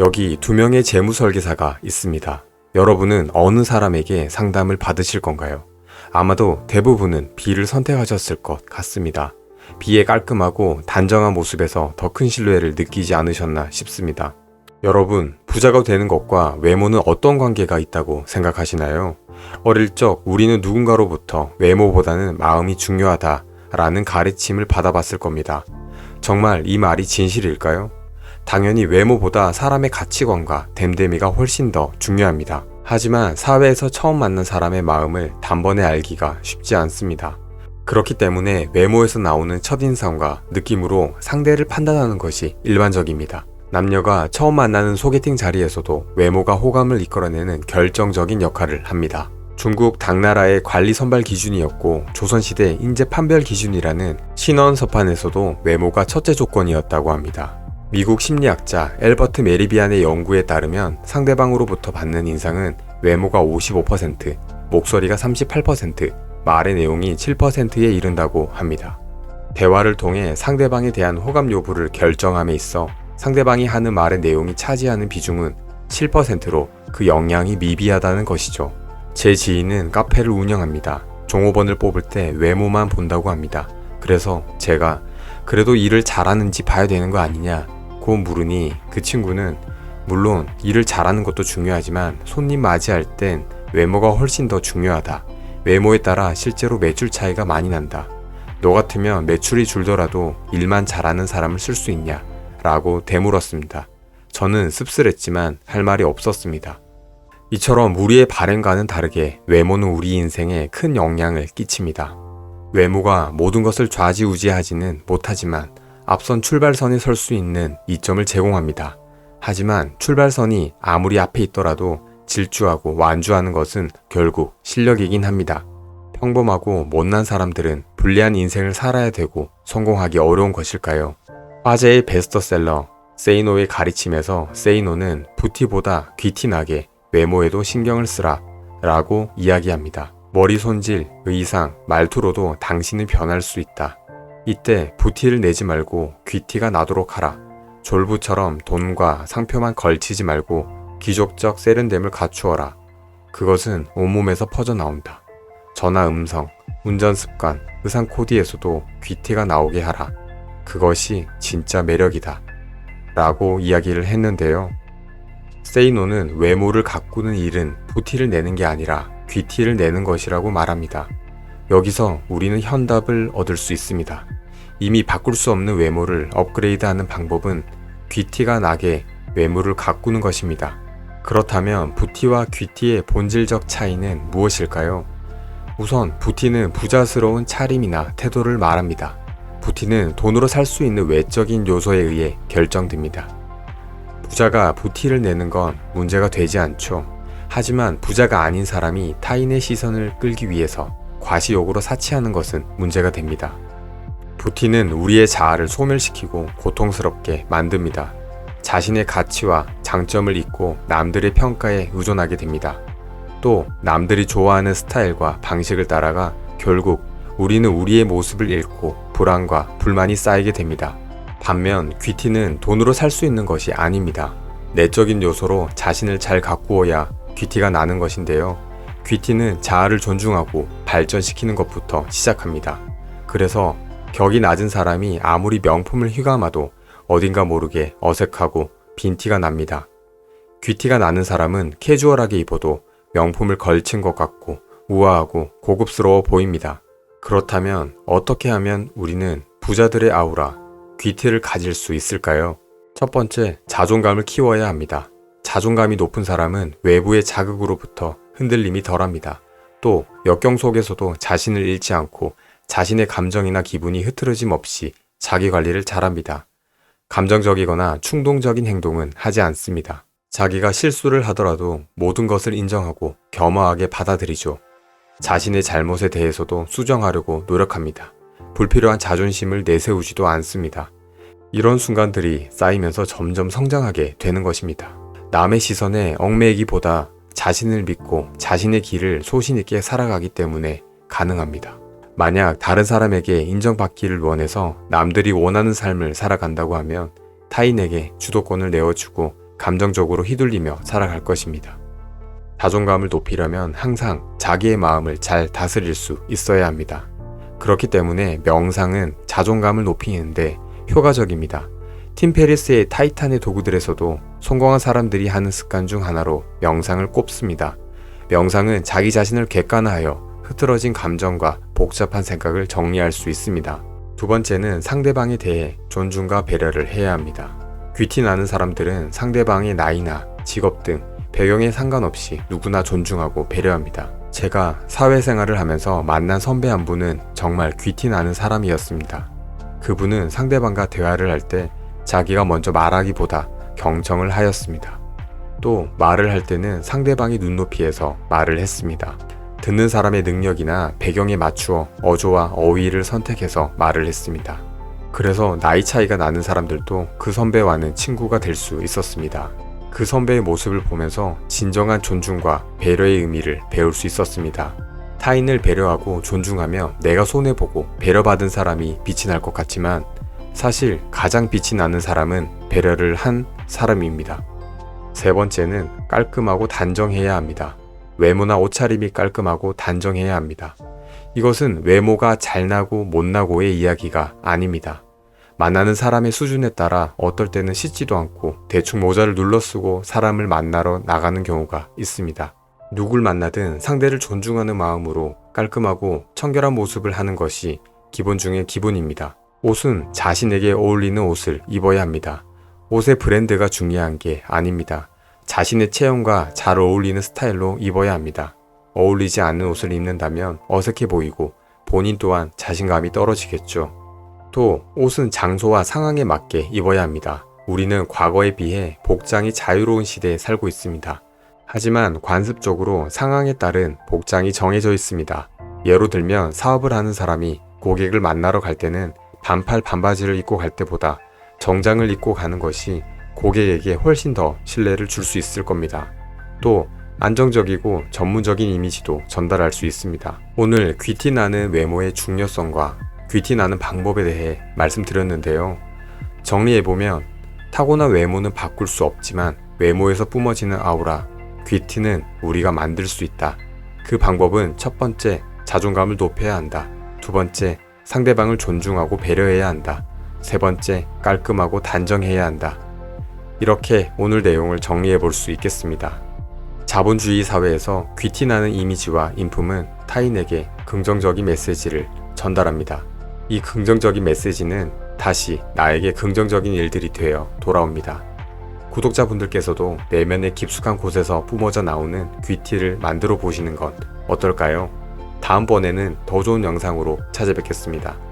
여기 두 명의 재무 설계사가 있습니다. 여러분은 어느 사람에게 상담을 받으실 건가요? 아마도 대부분은 B를 선택하셨을 것 같습니다. B의 깔끔하고 단정한 모습에서 더 큰 신뢰를 느끼지 않으셨나 싶습니다. 여러분, 부자가 되는 것과 외모는 어떤 관계가 있다고 생각하시나요? 어릴 적 우리는 누군가로부터 외모보다는 마음이 중요하다 라는 가르침을 받아봤을 겁니다. 정말 이 말이 진실일까요? 당연히 외모보다 사람의 가치관과 됨됨이가 훨씬 더 중요합니다. 하지만 사회에서 처음 만난 사람의 마음을 단번에 알기가 쉽지 않습니다. 그렇기 때문에 외모에서 나오는 첫인상과 느낌으로 상대를 판단하는 것이 일반적입니다. 남녀가 처음 만나는 소개팅 자리에서도 외모가 호감을 이끌어내는 결정적인 역할을 합니다. 중국 당나라의 관리 선발 기준이었고 조선시대 인재 판별 기준이라는 신원 서판에서도 외모가 첫째 조건이었다고 합니다. 미국 심리학자 엘버트 메리비안의 연구에 따르면 상대방으로부터 받는 인상은 외모가 55%, 목소리가 38%, 말의 내용이 7%에 이른다고 합니다. 대화를 통해 상대방에 대한 호감 여부를 결정함에 있어 상대방이 하는 말의 내용이 차지하는 비중은 7%로 그 영향이 미비하다는 것이죠. 제 지인은 카페를 운영합니다. 종업원을 뽑을 때 외모만 본다고 합니다. 그래서 제가 그래도 일을 잘하는지 봐야 되는 거 아니냐 고 물으니 그 친구는 물론 일을 잘하는 것도 중요하지만 손님 맞이할 땐 외모가 훨씬 더 중요하다. 외모에 따라 실제로 매출 차이가 많이 난다. 너 같으면 매출이 줄더라도 일만 잘하는 사람을 쓸 수 있냐? 라고 되물었습니다. 저는 씁쓸했지만 할 말이 없었습니다. 이처럼 우리의 바램과는 다르게 외모는 우리 인생에 큰 영향을 끼칩니다. 외모가 모든 것을 좌지우지하지는 못하지만 앞선 출발선에 설 수 있는 이점을 제공합니다. 하지만 출발선이 아무리 앞에 있더라도 질주하고 완주하는 것은 결국 실력이긴 합니다. 평범하고 못난 사람들은 불리한 인생을 살아야 되고 성공하기 어려운 것일까요? 화제의 베스트셀러 세이노의 가르침에서 세이노는 부티보다 귀티나게 외모에도 신경을 쓰라 라고 이야기합니다. 머리 손질, 의상, 말투로도 당신은 변할 수 있다. 이때 부티를 내지 말고 귀티가 나도록 하라. 졸부처럼 돈과 상표만 걸치지 말고 귀족적 세련됨을 갖추어라. 그것은 온몸에서 퍼져나온다. 전화 음성, 운전 습관, 의상 코디에서도 귀티가 나오게 하라. 그것이 진짜 매력이다. 라고 이야기를 했는데요. 세이노는 외모를 가꾸는 일은 부티를 내는 게 아니라 귀티를 내는 것이라고 말합니다. 여기서 우리는 현답을 얻을 수 있습니다. 이미 바꿀 수 없는 외모를 업그레이드하는 방법은 귀티가 나게 외모를 가꾸는 것입니다. 그렇다면 부티와 귀티의 본질적 차이는 무엇일까요? 우선 부티는 부자스러운 차림이나 태도를 말합니다. 부티는 돈으로 살 수 있는 외적인 요소에 의해 결정됩니다. 부자가 부티를 내는 건 문제가 되지 않죠. 하지만 부자가 아닌 사람이 타인의 시선을 끌기 위해서 과시욕으로 사치하는 것은 문제가 됩니다. 부티는 우리의 자아를 소멸시키고 고통스럽게 만듭니다. 자신의 가치와 장점을 잊고 남들의 평가에 의존하게 됩니다. 또 남들이 좋아하는 스타일과 방식을 따라가 결국 우리는 우리의 모습을 잃고 불안과 불만이 쌓이게 됩니다. 반면 귀티는 돈으로 살 수 있는 것이 아닙니다. 내적인 요소로 자신을 잘 가꾸어야 귀티가 나는 것인데요. 귀티는 자아를 존중하고 발전시키는 것부터 시작합니다. 그래서 격이 낮은 사람이 아무리 명품을 휘감아도 어딘가 모르게 어색하고 빈티가 납니다. 귀티가 나는 사람은 캐주얼하게 입어도 명품을 걸친 것 같고 우아하고 고급스러워 보입니다. 그렇다면 어떻게 하면 우리는 부자들의 아우라, 귀티를 가질 수 있을까요? 첫 번째, 자존감을 키워야 합니다. 자존감이 높은 사람은 외부의 자극으로부터 흔들림이 덜합니다. 또 역경 속에서도 자신을 잃지 않고 자신의 감정이나 기분이 흐트러짐 없이 자기 관리를 잘합니다. 감정적이거나 충동적인 행동은 하지 않습니다. 자기가 실수를 하더라도 모든 것을 인정하고 겸허하게 받아들이죠. 자신의 잘못에 대해서도 수정하려고 노력합니다. 불필요한 자존심을 내세우지도 않습니다. 이런 순간들이 쌓이면서 점점 성장하게 되는 것입니다. 남의 시선에 얽매이기보다 자신을 믿고 자신의 길을 소신있게 살아가기 때문에 가능합니다. 만약 다른 사람에게 인정받기를 원해서 남들이 원하는 삶을 살아간다고 하면 타인에게 주도권을 내어주고 감정적으로 휘둘리며 살아갈 것입니다. 자존감을 높이려면 항상 자기의 마음을 잘 다스릴 수 있어야 합니다. 그렇기 때문에 명상은 자존감을 높이는데 효과적입니다. 팀 페리스의 타이탄의 도구들에서도 성공한 사람들이 하는 습관 중 하나로 명상을 꼽습니다. 명상은 자기 자신을 객관화하여 흐트러진 감정과 복잡한 생각을 정리할 수 있습니다. 두 번째는 상대방에 대해 존중과 배려를 해야 합니다. 귀티 나는 사람들은 상대방의 나이나 직업 등 배경에 상관없이 누구나 존중하고 배려합니다. 제가 사회생활을 하면서 만난 선배 한 분은 정말 귀티 나는 사람이었습니다. 그분은 상대방과 대화를 할 때 자기가 먼저 말하기보다 경청을 하였습니다. 또 말을 할 때는 상대방이 눈높이에서 말을 했습니다. 듣는 사람의 능력이나 배경에 맞추어 어조와 어휘를 선택해서 말을 했습니다. 그래서 나이 차이가 나는 사람들도 그 선배와는 친구가 될 수 있었습니다. 그 선배의 모습을 보면서 진정한 존중과 배려의 의미를 배울 수 있었습니다. 타인을 배려하고 존중하며 내가 손해보고 배려받은 사람이 빛이 날 것 같지만 사실 가장 빛이 나는 사람은 배려를 한 사람입니다. 세 번째는 깔끔하고 단정해야 합니다. 외모나 옷차림이 깔끔하고 단정해야 합니다. 이것은 외모가 잘나고 못나고의 이야기가 아닙니다. 만나는 사람의 수준에 따라 어떨 때는 씻지도 않고 대충 모자를 눌러 쓰고 사람을 만나러 나가는 경우가 있습니다. 누굴 만나든 상대를 존중하는 마음으로 깔끔하고 청결한 모습을 하는 것이 기본 중의 기본입니다. 옷은 자신에게 어울리는 옷을 입어야 합니다. 옷의 브랜드가 중요한 게 아닙니다. 자신의 체형과 잘 어울리는 스타일로 입어야 합니다. 어울리지 않는 옷을 입는다면 어색해 보이고 본인 또한 자신감이 떨어지겠죠. 또 옷은 장소와 상황에 맞게 입어야 합니다. 우리는 과거에 비해 복장이 자유로운 시대에 살고 있습니다. 하지만 관습적으로 상황에 따른 복장이 정해져 있습니다. 예로 들면 사업을 하는 사람이 고객을 만나러 갈 때는 반팔 반바지를 입고 갈 때보다 정장을 입고 가는 것이 고객에게 훨씬 더 신뢰를 줄 수 있을 겁니다. 또 안정적이고 전문적인 이미지도 전달할 수 있습니다. 오늘 귀티 나는 외모의 중요성과 귀티 나는 방법에 대해 말씀드렸는데요. 정리해보면 타고난 외모는 바꿀 수 없지만 외모에서 뿜어지는 아우라, 귀티는 우리가 만들 수 있다. 그 방법은 첫 번째, 자존감을 높여야 한다. 두 번째, 상대방을 존중하고 배려해야 한다. 세 번째, 깔끔하고 단정해야 한다. 이렇게 오늘 내용을 정리해 볼 수 있겠습니다. 자본주의 사회에서 귀티나는 이미지와 인품은 타인에게 긍정적인 메시지를 전달합니다. 이 긍정적인 메시지는 다시 나에게 긍정적인 일들이 되어 돌아옵니다. 구독자분들께서도 내면의 깊숙한 곳에서 뿜어져 나오는 귀티를 만들어 보시는 건 어떨까요? 다음번에는 더 좋은 영상으로 찾아뵙겠습니다.